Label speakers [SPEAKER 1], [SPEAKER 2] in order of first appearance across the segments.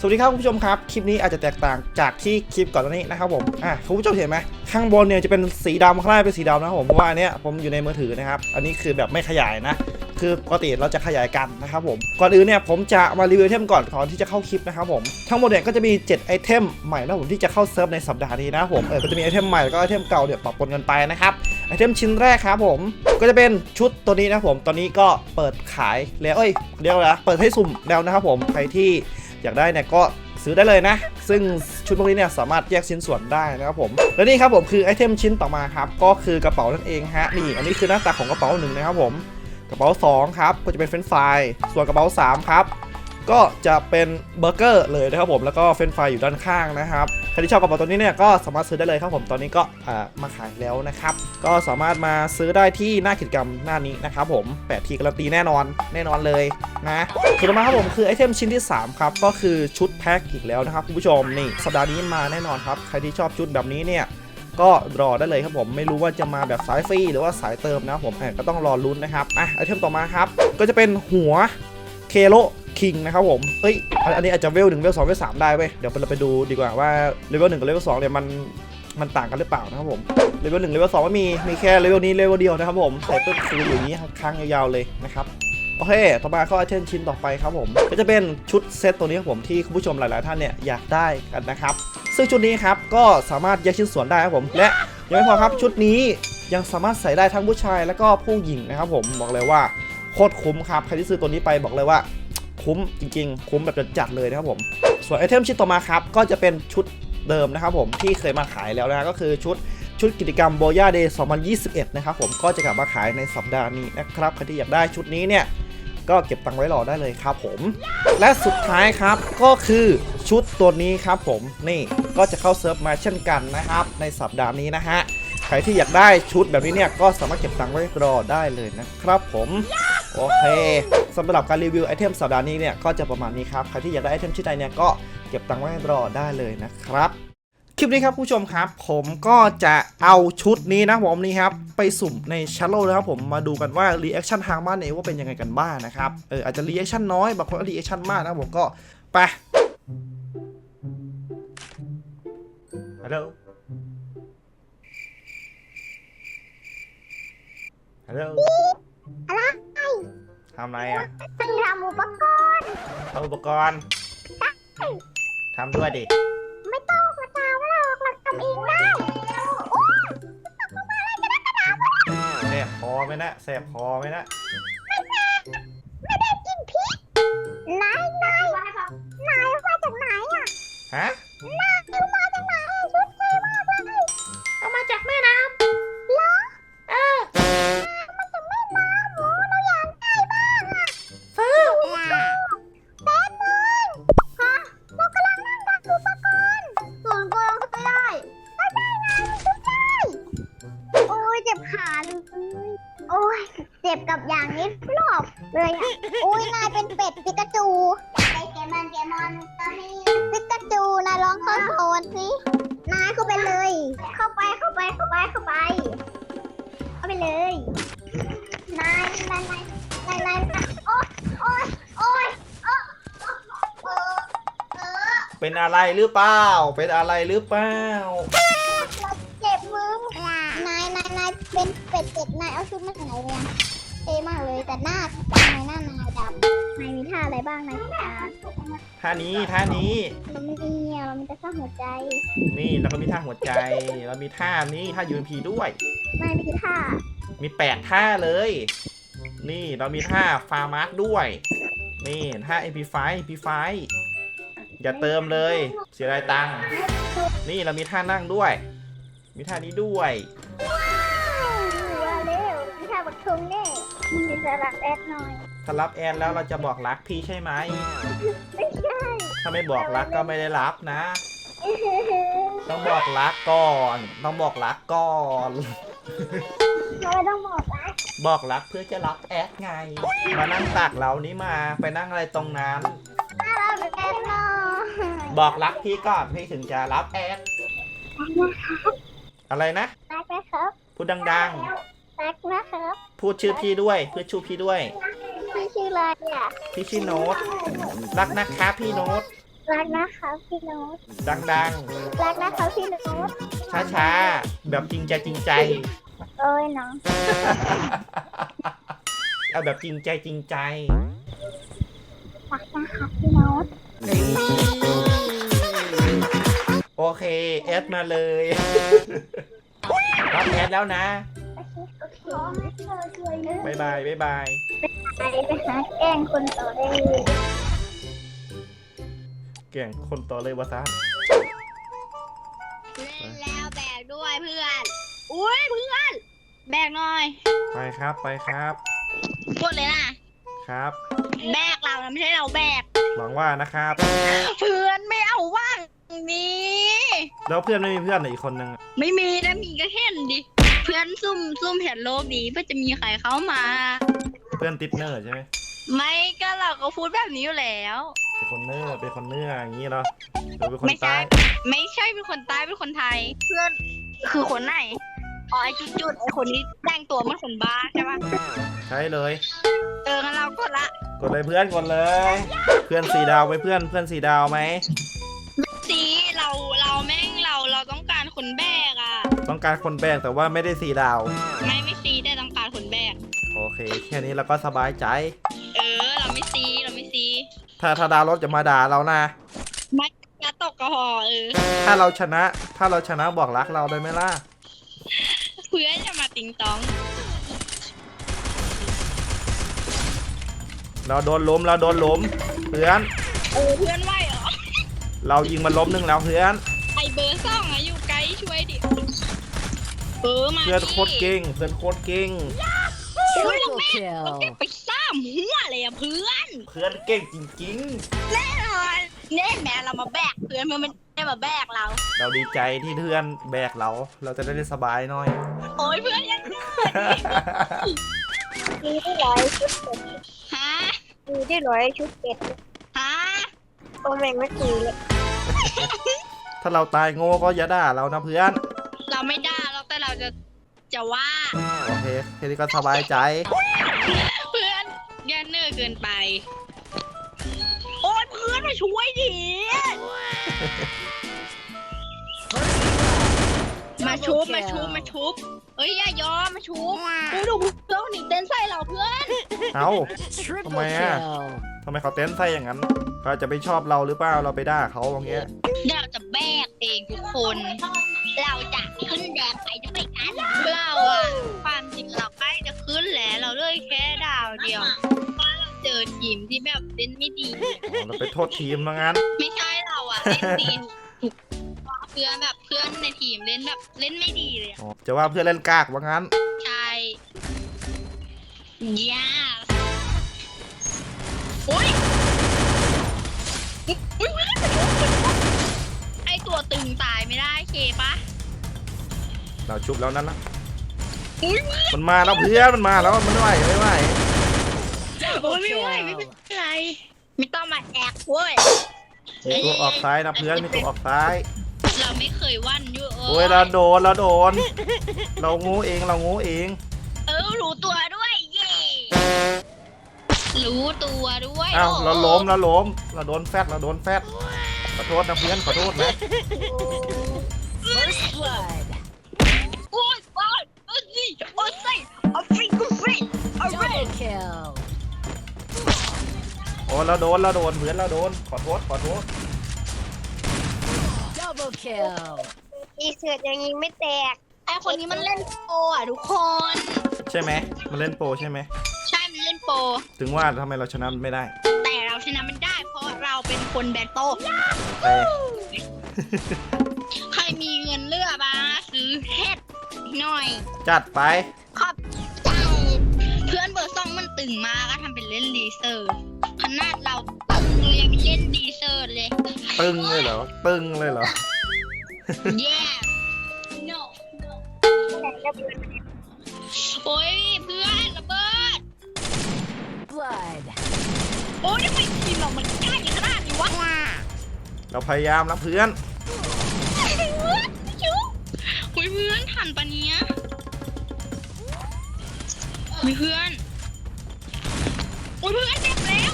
[SPEAKER 1] สวัสดีครับคุณผู้ชมครับ คลิปนี้อาจจะแตกต่างจากที่คลิปก่อนหน้านี้นะครับผมอะคุณผู้ชมเห็นไหมข้างบนเนี่ยจะเป็นสีดำข้างล่างเป็นสีดำนะครับผมเพราะว่าอันเนี้ยผมอยู่ในมือถือนะครับอันนี้คือแบบไม่ขยายนะ คือปกติเราจะขยายกันนะครับผมก่อนอื่นเนี่ยผมจะมารีวิวไอเทมก่อนก่อนที่จะเข้าคลิปนะครับผมทั้งหมดเนี่ยก็จะมี 7 ไอเทมใหม่นะผมที่จะเข้าเซิร์ฟในสัปดาห์นี้นะผมเออก็จะมีไอเทมใหม่แล้วก็ไอเทมเก่าเนี่ยปรับปนกันไปนะครับไอเทมชิ้นแรกครับผมก็จะเป็นชุดตัวนี้นะผมตอนนี้ก็เปิดขายแล้วเอ้ยเรียกว่าอะไรนะเปิดให้สุ่มแล้วนะครับผมใครที่ อยากได้เนี่ยก็ซื้อได้เลยนะ ซึ่งชุดพวกนี้เนี่ยสามารถแยกชิ้นส่วนได้นะครับผม และนี่ครับผมคือไอเทมชิ้นต่อมาครับ ก็คือกระเป๋านั่นเองฮะ นี่ อันนี้คือหน้าตาของกระเป๋าหนึ่งนะครับผม กระเป๋า2ครับ ก็จะเป็นเฟรนช์ฟรายส่วนกระเป๋า3ครับ ก็จะเป็นเบอร์เกอร์เลยนะครับผมแล้วก็เฟรนฟรายอยู่ด้านข้างนะครับใครที่ชอบกระเป๋าตัวนี้เนี่ยก็สามารถซื้อได้เลยครับผมตอนนี้ก็มาขายแล้วนะครับก็สามารถมาซื้อได้ที่หน้ากิจกรรมหน้านี้นะครับผมแปดทีการันตีแน่นอนแน่นอนเลยนะส่วนต่อมาครับผมคือไอเทมชิ้นที่ 3 ครับ ก็คือชุดแพ็คอีกแล้วนะครับคุณผู้ชมนี่สัปดาห์นี้มาแน่นอนครับใครที่ชอบชุดแบบนี้เนี่ยก็รอได้เลยครับผมไม่รู้ว่าจะมาแบบสายฟรีหรือว่าสายเติมนะครับผมก็ต้องรอลุ้นนะครับอะไอเทมต่อมาครับ ก็จะเป็นหัวเคโล คิงนะครับผม เอ้ย อันนี้อาจจะเวลหนึ่งเวลสองเวลสามได้เว้ย เดี๋ยวเราไปดูดีกว่าว่าเลเวลหนึ่งกับเลเวลสองเนี่ยมันมันต่างกันหรือเปล่านะครับผมเลเวลหนึ่งเลเวลสองก็มี มีแค่เลเวลนี้เลเวลเดียวนะครับผมใส่ต้นคูณอยู่อย่างนี้ค้างยาวๆเลยนะครับโอเค ต่อมาก็เช่นชิ้นต่อไปครับผม ก็จะเป็นชุดเซตตัวนี้ครับผมที่คุณผู้ชมหลาย ๆ ท่านเนี่ยอยากได้กันนะครับ ซึ่งชุดนี้ครับก็สามารถแยกชิ้นส่วนได้ครับผม และยังไม่พอครับชุดนี้ยังสามารถใส่ได้ทั้งผู้ชายแล้วก็ผู้หญิงนะครับผมบอกเลยว่าโคตรคุ้มครับใครที่ซื้อตัวนี้ไปบอกเลยว่า คุ้มจริงๆ คุ้มแบบจัดๆเลยนะครับผม ส่วนไอเทมชิ้นต่อมาครับ ก็จะเป็นชุดเดิมนะครับผมที่เคยมาขายแล้วนะก็คือชุดชุดกิจกรรมโบย่าเดย์2021 นะครับผมก็จะกลับมาขายในสัปดาห์นี้นะครับใครที่อยากได้ชุดนี้เนี่ยก็เก็บตังค์ไว้รอได้เลยครับผม และสุดท้ายครับก็คือชุดตัวนี้ครับผมนี่ก็จะเข้าเซิร์ฟมาเช่นกันนะครับ ในสัปดาห์นี้นะฮะใครที่อยากได้ชุดแบบนี้เนี่ยก็สามารถเก็บตังค์ไว้รอได้เลยนะครับผม โอเคสำหรับการรีวิวไอเทมสัปดาห์นี้เนี่ยก็จะประมาณนี้ครับ ใครที่อยากได้ไอเทมชิ้นใดเนี่ยก็เก็บตังค์ไว้รอได้เลยนะครับ คลิปนี้ครับผู้ชมครับ ผมก็จะเอาชุดนี้นะผมนี่ครับ ไปสุ่มในชัลโลนะครับผมมาดูกันว่ารีแอคชั่นทางบ้านเองว่าเป็นยังไงกันบ้างนะครับเอออาจจะรีแอคชั่นน้อยบางคนก็รีแอคชั่นมากนะครับผมก็ไปฮัลโหลฮัลโหล
[SPEAKER 2] อะไร
[SPEAKER 1] ทำอะไรอะ
[SPEAKER 2] ไปทำอุปกรณ์
[SPEAKER 1] ทำอุปกรณ์ทำด้วยดิ
[SPEAKER 2] ไม่ต้องมาตามหรอกเราทำเองได้โอ้ยมาอะไรจะได้กระดาษวะ
[SPEAKER 1] แสบคอไหมนะแสบคอไหมนะ
[SPEAKER 2] ไม่ได้กินพริกนายนายนายมาจากไหนอะ
[SPEAKER 1] ฮะ
[SPEAKER 2] เลย
[SPEAKER 3] นา
[SPEAKER 2] ยนายนายนายนายนายโอ๊ยโอ๊ยโอ๊ยโอ๊ยเออเออ
[SPEAKER 1] เป็นอะไรหรือเปล่า เป็นอะไรหรือเปล่า
[SPEAKER 2] เราเจ็บมึงนายนายนายเป็นเป็ดเป็ดนายเอาชุดมาจากไหนเนี่ยเท่มากเลยแต่หน้าทำไมหน้านายดำนายมีท่าอะไรบ้างนาย
[SPEAKER 1] ท่านี้ท่านี้
[SPEAKER 2] ม่มีอะเรามีแต่ท่าหัวใจ
[SPEAKER 1] นี่แล้วก็มีท่าหัวใจ แล้วมีท่านี้ท่ายูนพีด้วย
[SPEAKER 2] นายมีกี่ท่า
[SPEAKER 1] มีแปดท่าเลย นี่เรามีท่าฟาร์มาร์ด้วย นี่ท่า MP5 MP5 อย่าเติมเลย เสียดายตังค์นี่เรามีท่านั่งด้วย มีท่านี้ด้วย
[SPEAKER 2] ว้าวว่าเร็วมีท่าบักทุงเน่มีสลับแอดหน่อย
[SPEAKER 1] ถ้ารับแอนแล้วเราจะบอกรักพี่ใช่ไหม
[SPEAKER 2] ไม่ใช่
[SPEAKER 1] ถ้าไม่บอกรักก็ไม่ได้รับนะ ต้องบอกรักก่อน ต้องบอกรักก่อน
[SPEAKER 2] ทำไมต้องบอกนะ
[SPEAKER 1] บอกรักเพื่อจะรับแอดไง มานั่งตักเรานี้มาไปนั่งอะไรตรงนั้น
[SPEAKER 2] ถ้าเราเป็นแอดหน่อย
[SPEAKER 1] บอกรักพี่ก่อนพี่ถึงจะรับแอดอะไรนะ
[SPEAKER 2] รักนะครับ
[SPEAKER 1] พูดดัง
[SPEAKER 2] รักนะครับ
[SPEAKER 1] ๆ พูดชื่อพี่ด้วยพูดชื่อพี่ด้วย
[SPEAKER 2] พี่ชื่ ออะไรอะ
[SPEAKER 1] พี่ชื่อโน้ตรักนะคะพี่โน้ต
[SPEAKER 2] รักนะคะพี่โน้ต
[SPEAKER 1] ดัง
[SPEAKER 2] รักนะคะพี่โน้ต
[SPEAKER 1] ๆช้าๆแบบจริงใจจริงใจ
[SPEAKER 2] เอ้ยน้อง
[SPEAKER 1] เอาแบบจริงใจจริงใจ
[SPEAKER 2] รักนะคะพี่โน้ต
[SPEAKER 1] โอเคแอดมาเลยรับแอดแล้วนะ
[SPEAKER 2] โอเคขอให้เธอช่วยนะ
[SPEAKER 1] บ๊ายบายบ๊ายบาย
[SPEAKER 2] ไป ไปหาแกล้งคนต่อได้เลย
[SPEAKER 1] เก่งคนต่อเลยวะซาน
[SPEAKER 4] เล่นแล้วแบกด้วยเพื่อน อุ้ยเพื่อน แบกหน่อย
[SPEAKER 1] ไปครับไปครับ
[SPEAKER 4] กดเลยนะ
[SPEAKER 1] ครับ
[SPEAKER 4] แบกเรานะไม่ใช่เราแบก
[SPEAKER 1] หวังว่านะครับ
[SPEAKER 4] เพื่อนไม่เอาว่างนี้
[SPEAKER 1] แล้วเพื่อนไม่มีเพื่อนเหรออีกคนนึงอะ
[SPEAKER 4] ไม่มีนะมีก็เห็นดิ เพื่อนซุ่มซุ่มเห็นโลกนี้เพื่อจะมีใครเข้ามา
[SPEAKER 1] เพื่อนติดเนอร์ใช่ไหม
[SPEAKER 4] ไม่ก็เราก็พูดแบบนี้อยู่แล้ว
[SPEAKER 1] เป็นคนเนอร์เป็นคนเนื้ออย่างนี้เหรอหรือเป็นคน
[SPEAKER 4] ไม่ใช่
[SPEAKER 1] ใต้
[SPEAKER 4] ไม่ใช่เป็นคนใต้เป็นคนไทย เพื่อนคือคนไหนอ๋อไอจุดๆไอคนนี้แต่งตัวเหมันคนบ้าใช่ปะ
[SPEAKER 1] ใช่เลย
[SPEAKER 4] เอองั้นเราก็ละ
[SPEAKER 1] กดเลยเพื่อนกดเลย เพื่อนสีดาวไหมเพื่อนเพื่อนสีดาวไหม
[SPEAKER 4] สีเราเราแม่งเราเราต้องการคนแบกอะ
[SPEAKER 1] ต้องการคนแบกแต่ว่าไม่ได้สีดาว
[SPEAKER 4] ไม่
[SPEAKER 1] เคแค่นี้เราก็สบายใจ
[SPEAKER 4] เออ เราไม่ซีเราไม่ซี
[SPEAKER 1] ถ้าถ้าดาวรถจะมาด่าเรานะ
[SPEAKER 4] ไม่จะตกกระหอเออ
[SPEAKER 1] ถ้าเราชนะ ถ้าเราชนะบอกรักเราได้ไหมล่ะ
[SPEAKER 4] เพื่อนจะมาติงตอง
[SPEAKER 1] เราโดนล้มเราโดนล้มเพื่อน
[SPEAKER 4] เออเพื่อนไหวเหรอ
[SPEAKER 1] เรายิงมันล้มหนึ่งแล้วเพื่อน
[SPEAKER 4] ไอเบอร์สองอะอยู่ไกลช่วยดิ เออมา
[SPEAKER 1] เพื่อนโคตรเก่งเพื่อนโคตรเก่ง
[SPEAKER 4] อุ้ยเราแม่เราเก็บไปซ้ำหัวเลยอะเพื่อน
[SPEAKER 1] เพื่อนเก่งจริง
[SPEAKER 4] แน่นอนแน่แม่เรามาแบกเพื่อนเพื่อนมันได้มาแบกเรา
[SPEAKER 1] ๆ เราดีใจที่เพื่อนแบกเรา เราจะได้สบายหน่อย
[SPEAKER 4] โอ้ยเพื่อนยัง
[SPEAKER 2] มีได้ร้อยชุดเป็ด
[SPEAKER 4] ฮะ
[SPEAKER 2] มีได้ร้อยชุดเป็ด
[SPEAKER 4] ฮะ
[SPEAKER 2] โอ้แม่งไม่ตีเลย
[SPEAKER 1] ถ้าเราตายโง่ก็อย่าด่าเรานะเพื่อน
[SPEAKER 4] เราไม่ด่าเราแต่เราจะ จะว่า
[SPEAKER 1] โอเคแค่นี้ก็สบายใจ
[SPEAKER 4] เพื่อนอย่าเนื้อเกินไป โอ้ยเพื่อนมาช่วยดิมาชุบมาชุบมาชุบเอ้ยอย่ายอมมาชุบดูดูเพื่อนคนนี้เต้นใส่เราเพื่อน
[SPEAKER 1] เอ้าทำไมอะทำไมเขาเต้นใส่อย่างนั้นเขาจะไม่ชอบเราหรือเปล่าเราไปด่าเขาอย่างเงี้ย
[SPEAKER 4] เดี๋ยวเราจะแบกเองทุกคน เราจะขึ้นแดงไปด้วยกันเราอะความจริงเราใกล้จะขึ้นแล้วเราเลยแค่ดาวเดียวเพราะเราเจอทีมที่แบบเล่นไม่ดี
[SPEAKER 1] อ๋อเราไปโทษทีมว่างั้น
[SPEAKER 4] ไม่ใช่เราอะเล่นดีถูกเพื่อนแบบเพื่อนในทีมเล่นแบบเล่นไม่ดีเลยอะ
[SPEAKER 1] อ๋อจะว่าเพื่อนเล่นกากว่างั้น
[SPEAKER 4] ใช่ยาโอ้ยอุ๊ยอุ๊ยอุ๊ยไอตัวตึงตายไม่ได้เคปะ
[SPEAKER 1] เราชุบแล้วนั่นนะ
[SPEAKER 4] อุ้ย
[SPEAKER 1] มันมาแล้วเพื่อนมันมาแล้วมันไม่ไหวไม่ไหว
[SPEAKER 4] โอ้ยไม่ไหวไม่เป็นไรไม่ต้องมาแอกเว้ย
[SPEAKER 1] มีตัวออกซ้ายนะเพื่อนมีตัวออกซ้าย
[SPEAKER 4] เราไม่เคยวันอยู่เอ
[SPEAKER 1] โอ้ยเราโดนเราโดน เรางูเองเรางูเอง
[SPEAKER 4] เออรู้ตัวด้วยเย่รู้ตัวด้วย
[SPEAKER 1] อ้าว
[SPEAKER 4] โเรา
[SPEAKER 1] ล้มเราล้มเราโดนแฟดเราโดนแฟดขอโทษนะเพื่อนขอโทษนะ
[SPEAKER 4] โโอ้เรา
[SPEAKER 1] โดนเราโดนเพื่อนเราโดนขอโทษขอโทษ
[SPEAKER 2] อีเสือยังยิงไม่แตก
[SPEAKER 4] ไอคนนี้มันเล่นโปรอะทุกคน
[SPEAKER 1] ใช่ไหมมันเล่นโปรใช่ไหม
[SPEAKER 4] ใช่มันเล่นโปร
[SPEAKER 1] ถึงว่าทำไมเราชนะมันไม่ได้
[SPEAKER 4] แต่เราชนะมันได้ เพราะเราเป็นคนแบตโต
[SPEAKER 1] แต่
[SPEAKER 4] ใครมีเงินเหลือบ้างซื้อเฮ็ดหน่อย
[SPEAKER 1] จัดไป
[SPEAKER 4] ขอบใจ เพื่อนเบอร์สองมันตึงมากก็ทำเป็นเล่นดีเซอร์ ขนาดเราตึงเรายังเล่นดีเซอร์เลย
[SPEAKER 1] ตึงเลยเหรอ ตึงเลยเหรอ
[SPEAKER 4] yeah no no โอ้ยเพื่อนระเบิดโอ้ยทำไมทีมเรามันใกล้ขนาดนี้วะ
[SPEAKER 1] เราพยายามแล้วเพื่อน
[SPEAKER 4] ชุบอุ้ยเพื่อนทันปะเนี้ยมีเพื่อนอุ้ยเพื่อนเจ็บแล้ว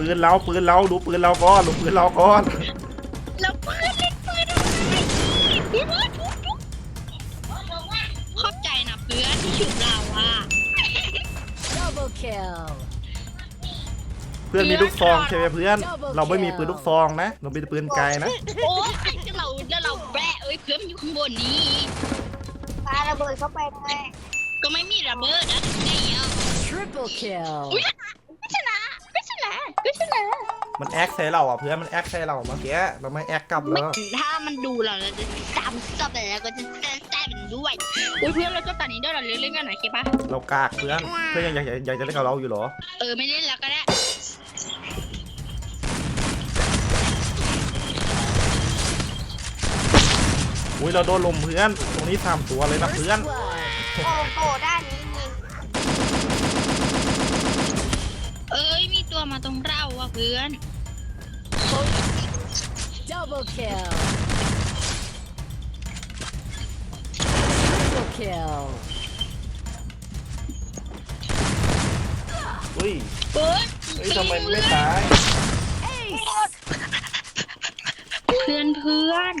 [SPEAKER 1] ปืนเราปืนเราดูปืนเราก่อนดูปืนเราก่อน
[SPEAKER 4] แล้วปืนเล่นปืนอะไรพี่เบิร์ดทุบทุบขอบใจนะเพื่อนที่ฉุบเราอะ
[SPEAKER 3] Double kill
[SPEAKER 1] เพื่อนมีลูกซองใช่ไหมเพื่อน เราไม่มีปืนลูกซองนะเรามีแต่ปืนไกลนะ
[SPEAKER 4] โอ้ยจะเราแล้วเราแบะเอ้ยเพื่อนมันอยู่ข้างบนนี้
[SPEAKER 2] ปาระเบิดเข้าไปเลย
[SPEAKER 4] ก็ไม่มีระเบิดนะไงอะ
[SPEAKER 3] Triple kill
[SPEAKER 4] ก็ชนะก็ช นะก็ชนะ
[SPEAKER 1] มันแอคใส่เราอะเพื่อนมันแอคใส่เราเมื่อกี้เราไม่แอคกลับแล้ว
[SPEAKER 4] ถ้ามันดูเราเราจะจำจบไปแล้วก็จะแซ่แซ่มันด้วยอุ้ยเพื่อนเราจบตอนนี้ด้วยเราเล่นเล่นกันหน่อยคิดปะ
[SPEAKER 1] เรากากเพื่อนเพื่อนยังอยากอยากอยากจะเล่นกับเราอยู่เหรอ
[SPEAKER 4] เออไม่เล่นแล้วก็ได้
[SPEAKER 1] อุ้ยเราโดนลมเพื่อน ตรงนี้สามตัวเลยนะเพื่อน
[SPEAKER 3] blood
[SPEAKER 2] โอ้โหด้านนี้มี
[SPEAKER 4] เอ้ยมีตั วมาตรงเราอะเพื่อน
[SPEAKER 3] Double kill Triple kill
[SPEAKER 1] อุ้ย
[SPEAKER 4] เพื่อน
[SPEAKER 1] เฮ้ยทำไมไม่ตาย
[SPEAKER 4] เพื่อนเพื่อน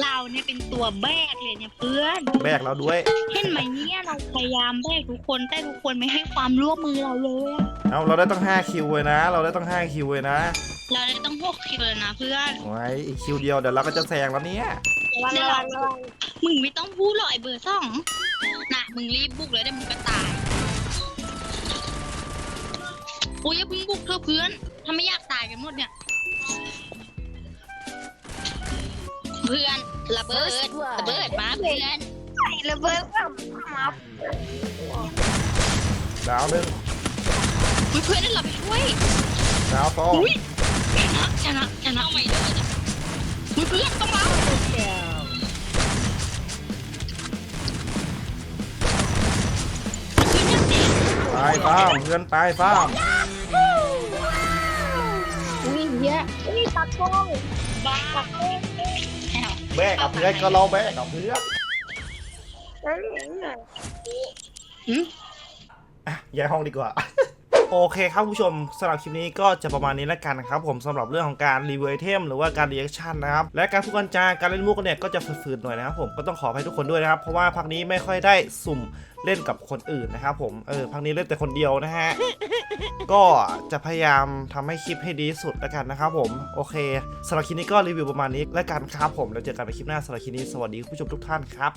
[SPEAKER 4] เราเนี่ยเป็นตัวแบกเลยเนี่ยเพื่อน
[SPEAKER 1] แบกเราด้วย
[SPEAKER 4] เห็นไหมเนี่ยเราพยายามแบกทุกคนแต่ทุกคนไม่ให้ความร่วมมือเราเลยอะ
[SPEAKER 1] เอาเราได้ต้อง5คิวเลยนะ เราได้ต้อง5คิวเลยนะ
[SPEAKER 4] เราเลยต้องพวกคิวเลยนะเพื่อน
[SPEAKER 1] ไว้อีกคิวเดียวเดี๋ยวเราก็จะแซงแล้วเนี่ย
[SPEAKER 2] ระวังระวังระวัง
[SPEAKER 4] มึงไม่ต้องพูดหรอกไอ้เบอร์สองน่ะมึงรีบบุกเลยเดี๋ยวมึงก็ตายโอ้ยอย่าเพิ่งบุกเธอะเพื่อนถ้าไม่อยากตายกันหมดเนี่ย เพื่อนระเบิด
[SPEAKER 3] First blood
[SPEAKER 4] ระเบิดมาเพื่อน
[SPEAKER 2] ระเบิดแบบมับ
[SPEAKER 1] ดาวหนึ่ง
[SPEAKER 4] อุ๊ยเพื่อนนั่นเราไปช่วย
[SPEAKER 1] ดาวสอง
[SPEAKER 4] อุ้ยชนะชนะชนะไม่ได้จ้ะอุ๊ยเพื่อนต้องมา
[SPEAKER 3] Double kill
[SPEAKER 1] ตายฟ้ามเพื่อนตายฟ้าม
[SPEAKER 2] อุ้ยเยอะอุ้ยตะโกง
[SPEAKER 4] บ้า
[SPEAKER 2] ตะโกง
[SPEAKER 1] แบกกับเพื่อนก็เราแบกกับเพื่อน
[SPEAKER 2] นั่นเองอะ
[SPEAKER 1] อะย้ายห้องดีกว่า โอเคครับผู้ชมสำหรับคลิปนี้ก็จะประมาณนี้แล้วกันนะครับผมสำหรับเรื่องของการรีวิวไอเทมหรือว่าการรีแอคชั่นนะครับและการพูดกันจาการเล่นมุกเนี่ยก็จะฝืดๆหน่อยนะครับผมก็ต้องขออภัยทุกคนด้วยนะครับ เพราะว่าพักนี้ไม่ค่อยได้สุ่มเล่นกับคนอื่นนะครับผมเออพักนี้เล่นแต่คนเดียวนะฮะก็จะพยายามทำให้คลิปให้ดีสุดแล้วกันนะครับผมโอเคสำหรับคลิปนี้ก็รีวิวประมาณนี้แล้วกันครับผมแล้วเจอกันในคลิปหน้าสำหรับคลิปนี้สวัสดีคุณผู้ชมทุกท่านครับ